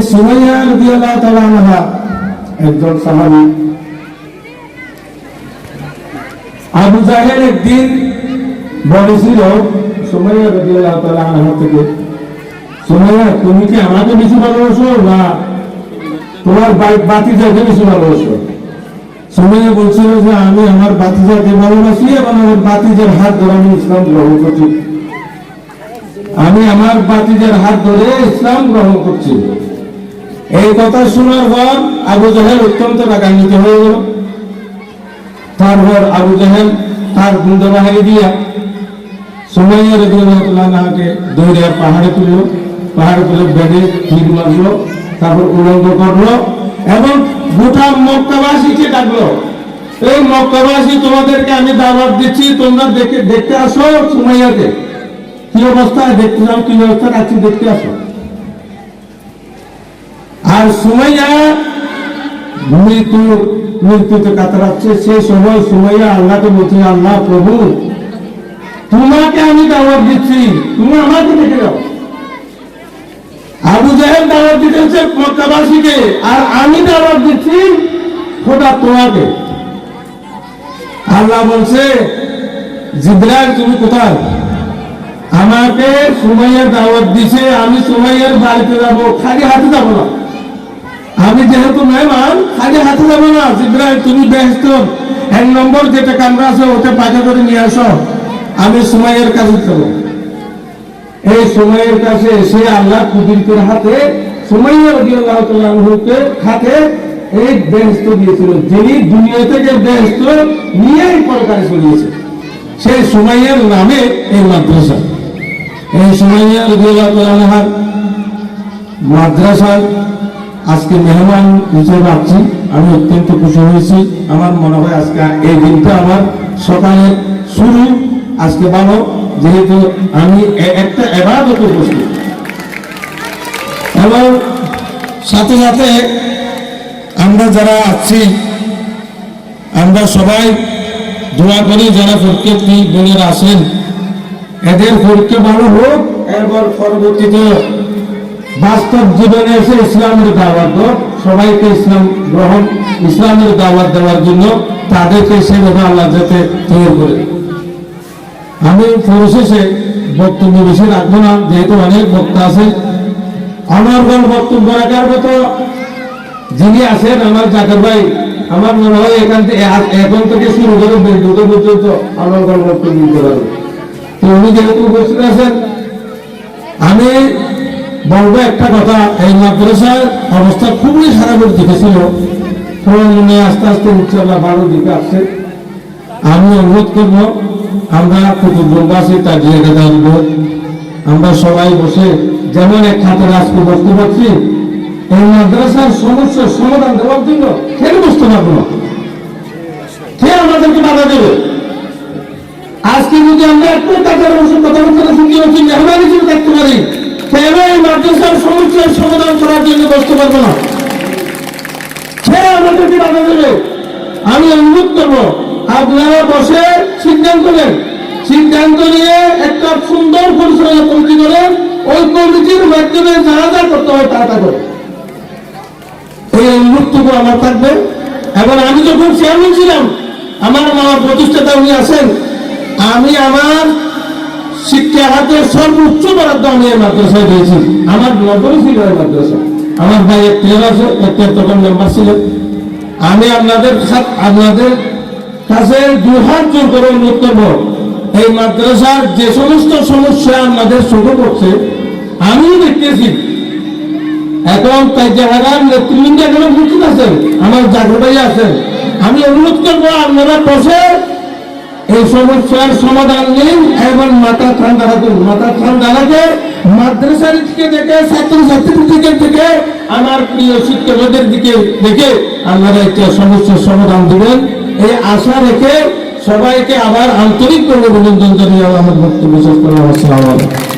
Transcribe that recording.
সুমাইয়া রাদিয়াল্লাহু তাআলা একজন সাহাবী। আবু জাহেল একদিন বলেছিল সুমাইয়া রাদিয়াল্লাহু তাআলা থেকে। সুমাইয়া, তুমি কি আমাকে বেশি ভালোবাসো না তোমার বাতিজাকে বেশি ভালোবাসো? সুমাইয়া বলছিল যে, আমি আমার বাতিজাকে ভালোবাসি এবং আমার বাতিজার হাত ধরে আমি ইসলাম গ্রহণ করছি। আমি আমার বাতিজার হাত ধরে ইসলাম গ্রহণ করছি। এই কথা শোনার পর আবু জাহেল অত্যন্ত রাগান্বিত হয়ে গেল। তারপর আবু জাহেল তার গুন্ড বাহিনী দিয়া সুমাইয়া পাহাড়ে তুলল। পাহাড়ে তুলে বেডে তারপর উলঙ্গ করল এবং গোটা মক্কাবাসীকে ডাকলো। এই মক্কাবাসী, তোমাদেরকে আমি দাওয়াত দিচ্ছি, তোমরা দেখে দেখতে আসো সুমাইয়াকে। কি অবস্থায়? দেখতে যাও, কি অবস্থা রাখছি দেখতে আসো। আর সুমাইয়া মৃত্যু, মৃত্যুতে কাতরাচ্ছে সেই সময় সুমাইয়া আল্লাহকে বলছে আল্লাহ প্রভু, তোমাকে আমি দাওয়াত দিচ্ছি, তুমি আমাকে দেখে যাও আবু জাহেল দাওয়াত দিতেছে মক্কাবাসীকে, আর আমি দাওয়াত দিচ্ছি খোদা তোমাকে। আল্লাহ বলছে, জিব্রাইল, তুমি কোথায়? আমাকে সুমাইয়ার দাওয়াত দিছে, আমি সুমাইয়ার বাড়িতে যাব, খালি হাতে যাব না। আমি যেহেতু মেহমান খালি হাতে যাব না। জিব্রাইল, তুমি ব্যস্ত। এক নম্বর যেটা কামরা আছে, ওটা পাকা করে নিয়ে আসো। আমি সুমাইয়ের কাছে চলো এই সময়ের কাছে এসে আল্লাহ কুদিরকের হাতে তাআলা আনহুকে হাতে এই বেহেশত দিয়েছিল। যিনি দুনিয়া থেকে বেহেশত নিয়েই পরকারে চলিয়েছে। সেই সুমাইয়ার নামে এই মাদ্রাসা। এই তাআলা আনহার মাদ্রাসায় আজকে মেহমান হিসেবে আছি আমি অত্যন্ত খুশি হয়েছি। আমার মনে হয় আজকে এই দিনটা আমার সকালে শুরু, আজকে ভালো, যেহেতু আমি একটা এবাদত উপস্থিত। এবং সাথে সাথে আমরা যারা আছি, আমরা সবাই দোয়া করি যারা প্রত্যেকটি বোনেরা আছেন। এদের পরীক্ষা ভালো হোক, এরপর পরবর্তীতে বাস্তব জীবনে এসে ইসলামের দাওয়াত দাও সবাইকে ইসলাম গ্রহণ, ইসলামের দাওয়াত দেওয়ার জন্য তাদেরকে সেভাবে আল্লাহ যাতে তৈরি করে। আমি পরিশেষে বক্তব্য বেশি রাখব না, যেহেতু অনেক বক্তা আছে আমার কোন বক্তব্য রাখার মতো যিনি আছেন, আমার জাকের ভাই, আমার মনে হয় এখান থেকে এখন থেকে শুরু করে বেলডুকে পর্যন্ত আমার কোন বক্তব্য দিতে তো উনি যেহেতু উপস্থিত আছেন, আমি বলব একটা কথা, এই মাদ্রাসার অবস্থা খুবই খারাপের দিকে ছিল। ক্রমে আস্তে আস্তে ইনশাল্লাহ ভালো দিকে আসছে। আমি অনুরোধ করব, আমরা কুতুববাসী তার জায়গা জানব আমরা সবাই বসে যেমন এক খাতে আজকে বসতে পারছি এই মাদ্রাসার সমস্যার সমাধান দেওয়ার জন্য কেন বসতে পারব কে আমাদেরকে বাধা দেবে। আজকে যদি আমরা একটু তাদের কথা বলতে শুনতে হচ্ছি মেহমান হিসেবে দেখতে পারি কেন আমি অনুরোধ করব, আপনারা বসে সিদ্ধান্ত নেন। সিদ্ধান্ত নিয়ে একটা সুন্দর পরিচালনা কমিটি করেন। ওই কমিটির মাধ্যমে যা যা করতে হয় তা করে এই অনুরোধটুকু আমার থাকবে। এবং আমি যখন চেয়ারম্যান ছিলাম, আমার মামা প্রতিষ্ঠাতা উনি আছেন, আমি আমার শিক্ষা হাতে সর্বোচ্চ বরাদ্দ আমি এই মাদ্রাসায় আমার ছিল মাদ্রাসা। আমার ভাই একটা আছে তখন মেম্বার ছিলেন আমি আপনাদের আপনাদের কাছে জোর করে অনুরোধ করব, এই মাদ্রাসার যে সমস্ত সমস্যা আপনাদের চোখে পড়ছে, আমিও দেখতেছি। এখন তাই জায়গার নেতৃবৃন্দ এখানে উপস্থিত আছেন, আমার জাগর আছেন। আমি অনুরোধ করব আপনারা বসে এই সমস্যার সমাধান নেই। এবং মাথা ঠান্ডা রাখুন, মাথা ঠান্ডা রাখে। মাদ্রাসার দিকে দেখে ছাত্র ছাত্রীদের দিকে, আমার প্রিয় শিক্ষকদের দিকে দেখে আপনারা একটা সমস্যার সমাধান দেবেন। এই আশা রেখে সবাইকে আবার আন্তরিক করে অভিনন্দন জানিয়ে আমার বক্তব্য শেষ করলাম। আসসালামু আলাইকুম।